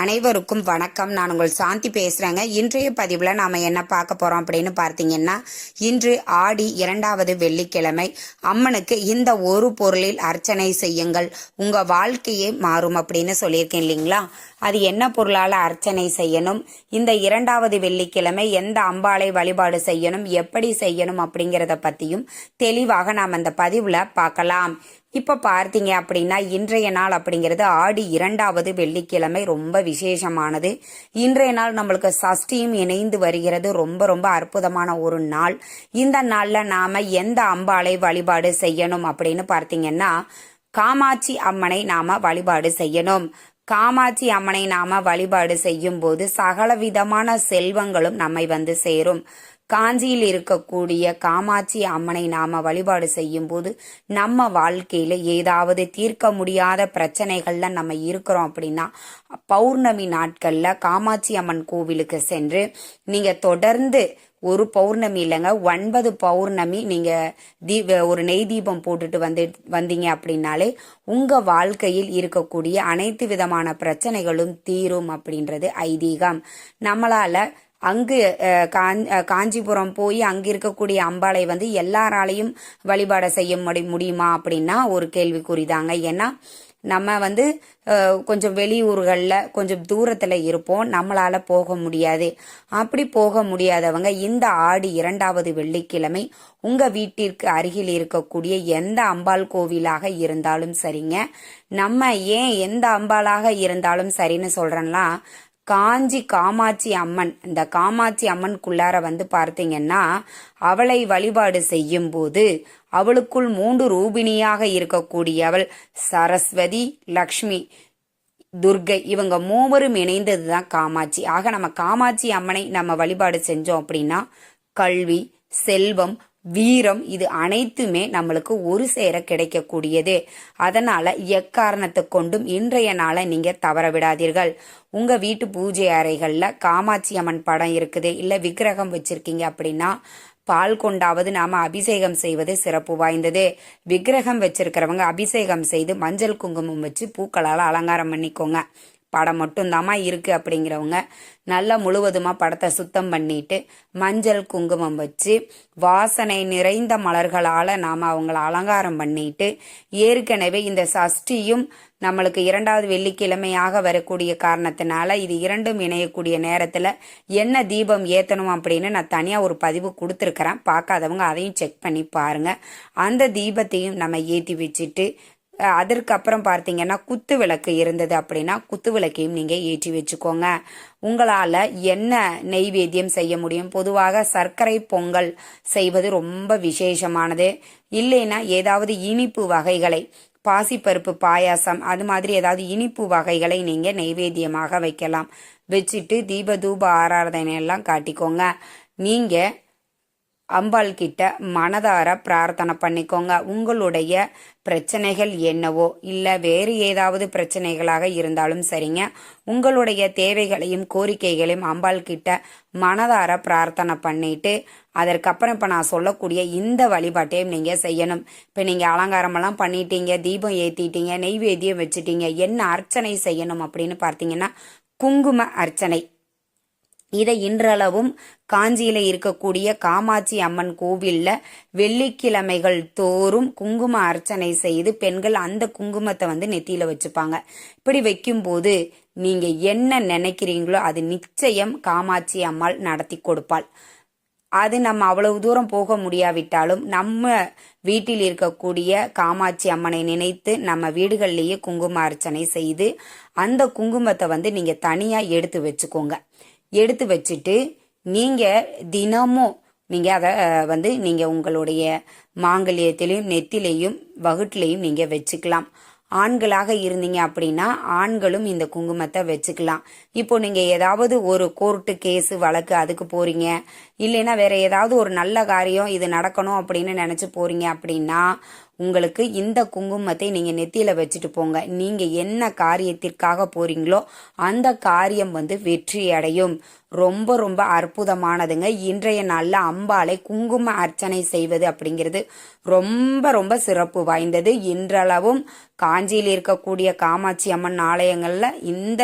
அனைவருக்கும் வணக்கம். நான் உங்கள் சாந்தி பேசுகிறேங்க இன்றைய பதிவில் நாம் என்ன பார்க்க போகிறோம் அப்படின்னு பார்த்தீங்கன்னா இன்று ஆடி இரண்டாவது வெள்ளிக்கிழமை. அம்மனுக்கு இந்த ஒரு பொருளில் அர்ச்சனை செய்யுங்கள். உங்கள் வாழ்க்கையே மாறும் அப்படின்னு சொல்லியிருக்கேன் இல்லைங்களா? அது என்ன பொருளால் அர்ச்சனை செய்யணும்? இந்த இரண்டாவது வெள்ளிக்கிழமை எந்த அம்பாளை வழிபாடு செய்யணும்? எப்படி செய்யணும் அப்படிங்கிறத பற்றியும் தெளிவாக நாம் அந்த பதிவில் பார்க்கலாம். இப்போ பார்த்தீங்க அப்படின்னா இன்றைய நாள் அப்படிங்கிறது ஆடி இரண்டாவது வெள்ளிக்கிழமை. ரொம்ப விசேஷமானது. இன்றைய நாள் நம்மளுக்கு சஷ்டியும் இணைந்து வருகிறது. ரொம்ப ரொம்ப அற்புதமான ஒரு நாள். இந்த நாளில் நாம் எந்த அம்பாளை வழிபாடு செய்யணும் அப்படின்னு பார்த்தீங்கன்னா காமாட்சி அம்மனை நாம வழிபாடு செய்யணும். காமாட்சி அம்மனை நாம வழிபாடு செய்யும் போது சகல விதமான செல்வங்களும் நம்மை வந்து சேரும். காஞ்சியில் இருக்கக்கூடிய காமாட்சி அம்மனை நாம வழிபாடு செய்யும் போது நம்ம வாழ்க்கையில ஏதாவது தீர்க்க முடியாத பிரச்சனைகள்ல நம்ம இருக்கிறோம் அப்படின்னா பௌர்ணமி நாட்கள்ல காமாட்சி அம்மன் கோவிலுக்கு சென்று நீங்க தொடர்ந்து ஒரு பௌர்ணமி இல்லைங்க ஒன்பது பௌர்ணமி நீங்க தீப ஒரு நெய் தீபம் போட்டுட்டு வந்து வந்தீங்க அப்படின்னாலே உங்க வாழ்க்கையில் இருக்கக்கூடிய அனைத்து விதமான பிரச்சனைகளும் தீரும் அப்படின்றது ஐதீகம். நம்மளால அங்கு காஞ்சிபுரம் போய் அங்கு இருக்கக்கூடிய அம்பாளை வந்து எல்லாராலையும் வழிபாட செய்ய முடி முடியுமா அப்படின்னா ஒரு கேள்விக்குறிதாங்க. ஏன்னா நம்ம வந்து கொஞ்சம் வெளியூர்களில் கொஞ்சம் தூரத்தில் இருப்போம். நம்மளால் போக முடியாது. அப்படி போக முடியாதவங்க இந்த ஆடி இரண்டாவது வெள்ளிக்கிழமை உங்கள் வீட்டிற்கு அருகில் இருக்கக்கூடிய எந்த அம்பாள் கோவிலாக இருந்தாலும் சரிங்க. நம்ம ஏன் எந்த அம்பாளாக இருந்தாலும் சரின்னு சொல்கிறேன்னா காஞ்சி காமாட்சி அம்மன். இந்த காமாட்சி அம்மனுக்குள்ளார வந்து பார்த்தீங்கன்னா அவளை வழிபாடு செய்யும் போது அவளுக்குள் மூன்று ரூபிணியாக இருக்கக்கூடியவள் சரஸ்வதி லக்ஷ்மி துர்கை இவங்க மூவரும் இணைந்தது தான் காமாட்சி. ஆக நம்ம காமாட்சி அம்மனை நம்ம வழிபாடு செஞ்சோம் அப்படின்னா கல்வி செல்வம் வீரம் இது அனைத்துமே நம்மளுக்கு ஒரு சேர கிடைக்கக்கூடியது. அதனால எக்காரணத்தை கொண்டும் இன்றைய நாளை நீங்க தவற விடாதீர்கள். உங்க வீட்டு பூஜை அறைகள்ல காமாட்சி அம்மன் படம் இருக்குது இல்ல விக்கிரகம் வச்சிருக்கீங்க அப்படின்னா பால் கொண்டாவது நாம அபிஷேகம் செய்வது சிறப்பு வாய்ந்தது. விக்கிரகம் வச்சிருக்கிறவங்க அபிஷேகம் செய்து மஞ்சள் குங்குமம் வச்சு பூக்களால் அலங்காரம் பண்ணிக்கோங்க. படம் மட்டும்தாம்மா இருக்குது அப்படிங்கிறவங்க நல்லா முழுவதுமாக படத்தை சுத்தம் பண்ணிட்டு மஞ்சள் குங்குமம் வச்சு வாசனை நிறைந்த மலர்களால் நாம் அவங்கள அலங்காரம் பண்ணிட்டு ஏற்கனவே இந்த சஷ்டியும் நம்மளுக்கு இரண்டாவது வெள்ளிக்கிழமையாக வரக்கூடிய காரணத்தினால இது இரண்டும் இணையக்கூடிய நேரத்தில் என்ன தீபம் ஏற்றணும் அப்படின்னு நான் தனியாக ஒரு பதிவு கொடுத்துருக்குறேன். பார்க்காதவங்க அதையும் செக் பண்ணி பாருங்கள் அந்த தீபத்தையும் நம்ம ஏற்றி வச்சுட்டு அதற்கு அதற்கப்புறம் பார்த்தீங்கன்னா குத்து விளக்கு இருந்தது அப்படின்னா குத்து விளக்கையும் நீங்கள் ஏற்றி வச்சுக்கோங்க. உங்களால் என்ன நெய்வேத்தியம் செய்ய முடியும்? பொதுவாக சர்க்கரை பொங்கல் செய்வது ரொம்ப விசேஷமானது. இல்லைன்னா ஏதாவது இனிப்பு வகைகளை பாசிப்பருப்பு பாயாசம் அது மாதிரி ஏதாவது இனிப்பு வகைகளை நீங்கள் நெய்வேத்தியமாக வைக்கலாம். வச்சுட்டு தீப தூப ஆராதனை எல்லாம் காட்டிக்கோங்க. நீங்கள் அம்பாள் கிட்ட மனதார பிரார்த்தனை பண்ணிக்கோங்க. உங்களுடைய பிரச்சனைகள் என்னவோ இல்லை வேறு ஏதாவது பிரச்சனைகளாக இருந்தாலும் சரிங்க. உங்களுடைய தேவைகளையும் கோரிக்கைகளையும் அம்பாள் கிட்ட மனதார பிரார்த்தனை பண்ணிட்டு அதற்கப்புறம் இப்போ நான் சொல்லக்கூடிய இந்த வழிபாட்டையும் நீங்கள் செய்யணும். இப்போ நீங்கள் அலங்காரமெல்லாம் பண்ணிட்டீங்க தீபம் ஏற்றிட்டீங்க நெய்வேத்தியம் வச்சுட்டீங்க என்ன அர்ச்சனை செய்யணும் அப்படின்னு பார்த்தீங்கன்னா குங்கும அர்ச்சனை. இதை இன்றளவும் காஞ்சியில இருக்கக்கூடிய காமாட்சி அம்மன் கோவில்ல வெள்ளிக்கிழமைகள் தோறும் குங்கும அர்ச்சனை செய்து பெண்கள் அந்த குங்குமத்தை வந்து நெத்தியில வச்சுப்பாங்க. இப்படி வைக்கும்போது நீங்க என்ன நினைக்கிறீங்களோ அது நிச்சயம் காமாட்சி அம்மாள் நடத்தி கொடுப்பாள். அது நம்ம அவ்வளவு தூரம் போக முடியாவிட்டாலும் நம்ம வீட்டில் இருக்கக்கூடிய காமாட்சி அம்மனை நினைத்து நம்ம வீடுகள்லேயே குங்கும அர்ச்சனை செய்து அந்த குங்குமத்தை வந்து நீங்க தனியா எடுத்து வச்சுக்கோங்க. எடுத்து வச்சுட்டு நீங்கள் தினமும் நீங்கள் அதை வந்து நீங்கள் உங்களுடைய மாங்கல்யத்திலையும் நெத்திலையும் வகுட்டிலையும் நீங்கள் வச்சுக்கலாம். ஆண்களாக இருந்தீங்க அப்படின்னா ஆண்களும் இந்த குங்குமத்தை வச்சுக்கலாம். இப்போ நீங்கள் ஏதாவது ஒரு கோர்ட்டு கேஸு வழக்கு அதுக்கு போகிறீங்க இல்லைன்னா வேற ஏதாவது ஒரு நல்ல காரியம் இது நடக்கணும் அப்படின்னு நினச்சி போகிறீங்க அப்படின்னா உங்களுக்கு இந்த குங்குமத்தை நீங்கள் நெத்தியில் வச்சுட்டு போங்க. நீங்கள் என்ன காரியத்திற்காக போகிறீங்களோ அந்த காரியம் வந்து வெற்றி அடையும் ரொம்ப ரொம்ப அற்புதமானதுங்க. இன்றைய நாளில் அம்பாளை குங்கும அர்ச்சனை செய்வது அப்படிங்கிறது ரொம்ப ரொம்ப சிறப்பு வாய்ந்தது. இன்றளவும் காஞ்சியில் இருக்கக்கூடிய காமாட்சி அம்மன் ஆலயங்களில் இந்த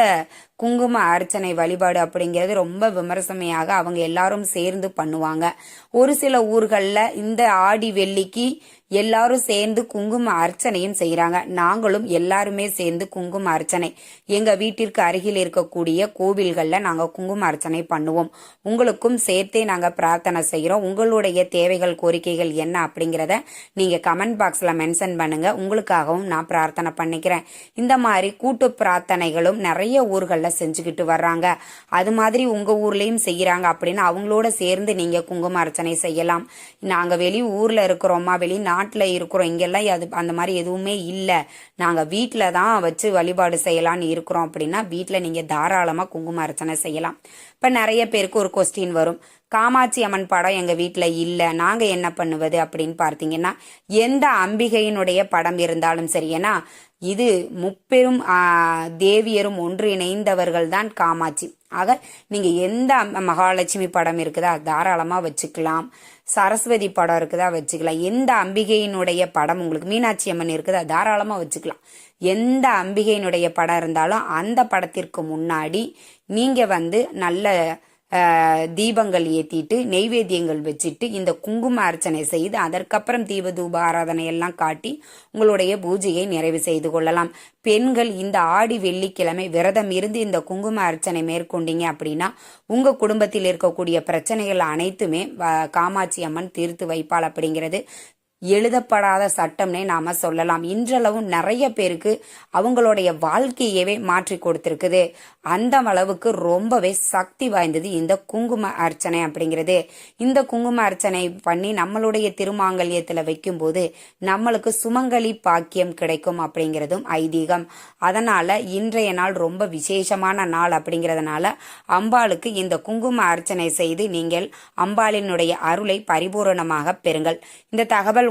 குங்கும அர்ச்சனை வழிபாடு அப்படிங்கிறது ரொம்ப விமர்சனையாக அவங்க எல்லாரும் சேர்ந்து பண்ணுவாங்க. ஒரு சில ஊர்களில் இந்த ஆடி வெள்ளிக்கு எல்லாரும் சேர்ந்து குங்கும அர்ச்சனையும் செய்கிறாங்க நாங்களும் எல்லாருமே சேர்ந்து குங்கும அர்ச்சனை. எங்கள் வீட்டிற்கு அருகில் இருக்கக்கூடிய கோவில்களில் நாங்கள் குங்கும அர்ச்சனை பண்ணுவோம். உங்களுக்கும் சேர்த்தே நாங்கள் பிரார்த்தனை செய்கிறோம் உங்களுடைய தேவைகள் கோரிக்கைகள் என்ன அப்படிங்கிறத நீங்கள் கமெண்ட் பாக்ஸில் மென்ஷன் பண்ணுங்கள் உங்களுக்காகவும் நான் பிரார்த்தனை பண்ணிக்கிறேன். இந்த மாதிரி கூட்டு பிரார்த்தனைகளும் நிறைய ஊர்களில் செஞ்சுக்கிட்டு வர்றாங்க. அது மாதிரி உங்கள் ஊர்லேயும் செய்கிறாங்க அப்படின்னு அவங்களோட சேர்ந்து நீங்கள் குங்கும அர்ச்சனை செய்யலாம். நாங்கள் வெளி ஊரில் இருக்கிறோமா வெளி நாட்டில் இருக்கிறோம் இங்கெல்லாம் அது அந்த மாதிரி எதுவுமே இல்லை. நாங்கள் வீட்டில் தான் வச்சு வழிபாடு செய்யலாம்னு இருக்கிறோம் அப்படின்னா வீட்டில் நீங்கள் தாராளமாக குங்கும அர்ச்சனை செய்யலாம். இப்போ நிறைய பேருக்கு ஒரு கொஸ்டின் வரும். காமாட்சி அம்மன் படம் எங்கள் வீட்டில் இல்லை நாங்கள் என்ன பண்ணுவது அப்படின்னு பார்த்தீங்கன்னா எந்த அம்பிகையினுடைய படம் இருந்தாலும் சரி ஏன்னா இது முப்பெரும் தேவியரும் ஒன்று இணைந்தவர்கள் தான் காமாட்சி. ஆக நீங்கள் எந்த மகாலட்சுமி படம் இருக்குதா தாராளமாக வச்சுக்கலாம். சரஸ்வதி படம் இருக்குதா வச்சுக்கலாம். எந்த அம்பிகையினுடைய படம் உங்களுக்கு மீனாட்சி அம்மன் இருக்குதா தாராளமாக வச்சுக்கலாம். எந்த அம்பிகையினுடைய படம் இருந்தாலும் அந்த படத்திற்கு முன்னாடி நீங்கள் வந்து நல்ல தீபங்கள் ஏற்றிட்டு நெய்வேத்தியங்கள் வச்சுட்டு இந்த குங்கும அர்ச்சனை செய்து அதற்கப்புறம் தீப தூப ஆராதனை எல்லாம் காட்டி உங்களுடைய பூஜையை நிறைவு செய்து கொள்ளலாம். பெண்கள் இந்த ஆடி வெள்ளிக்கிழமை விரதம் இருந்து இந்த குங்கும அர்ச்சனை மேற்கொண்டீங்க அப்படின்னா உங்கள் குடும்பத்தில் இருக்கக்கூடிய பிரச்சனைகள் அனைத்துமே வ- காமாட்சி அம்மன் தீர்த்து வைப்பாள் அப்படிங்கிறது. எழுதப்படாத சட்டம்னே நாம சொல்லலாம். இன்றளவும் நிறைய பேருக்கு அவங்களுடைய வாழ்க்கையவே மாற்றி கொடுத்திருக்குது. அந்த அளவுக்கு ரொம்பவே சக்தி வாய்ந்தது இந்த குங்கும அர்ச்சனை அப்படிங்கிறது. இந்த குங்கும அர்ச்சனை பண்ணி நம்மளுடைய திருமாங்கல்யத்தில் வைக்கும்போது நம்மளுக்கு சுமங்கலி பாக்கியம் கிடைக்கும் அப்படிங்கிறதும் ஐதீகம். அதனால இன்றைய நாள் ரொம்ப விசேஷமான நாள் அப்படிங்கிறதுனால அம்பாளுக்கு இந்த குங்கும அர்ச்சனை செய்து நீங்கள் அம்பாளினுடைய அருளை பரிபூரணமாக பெறுங்கள். இந்த தகவல்